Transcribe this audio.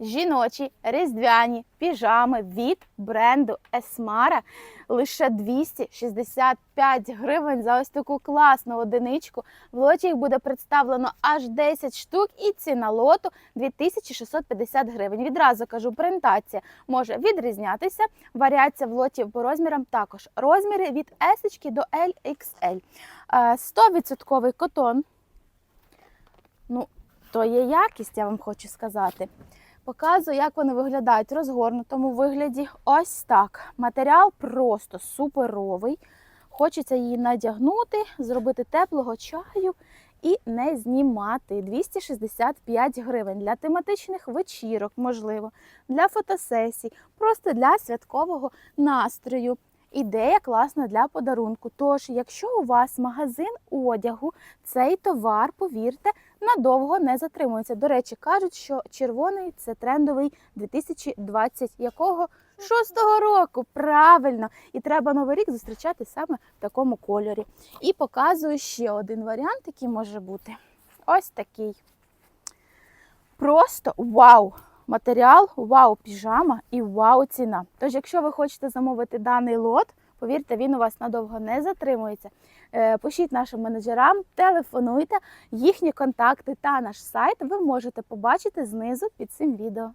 жіночі різдвяні піжами від бренду Esmara лише 265 гривень за ось таку класну одиничку. В лоті їх буде представлено аж 10 штук, і ціна лоту 2650 гривень. Відразу кажу, принтація може відрізнятися. Варіація в лоті по розмірам також. Розміри від S до LXL. Е, 100% котон. Ну, то є якість, я вам хочу сказати. Показую, як вони виглядають в розгорнутому вигляді. Ось так. Матеріал просто суперовий. Хочеться її надягнути, зробити теплого чаю і не знімати. 265 гривень для тематичних вечірок, можливо, для фотосесій, просто для святкового настрою. Ідея класна для подарунку. Тож, якщо у вас магазин одягу, цей товар, повірте, надовго не затримується. До речі, кажуть, що червоний це трендовий 2020 якого? Шостого року, правильно, і треба новий рік зустрічати саме в такому кольорі. І показую ще один варіант, який може бути. Ось такий. Просто вау! Матеріал, вау, піжама і вау ціна. Тож, якщо ви хочете замовити даний лот, повірте, він у вас надовго не затримується. Е, Пишіть нашим менеджерам, телефонуйте, їхні контакти та наш сайт ви можете побачити знизу під цим відео.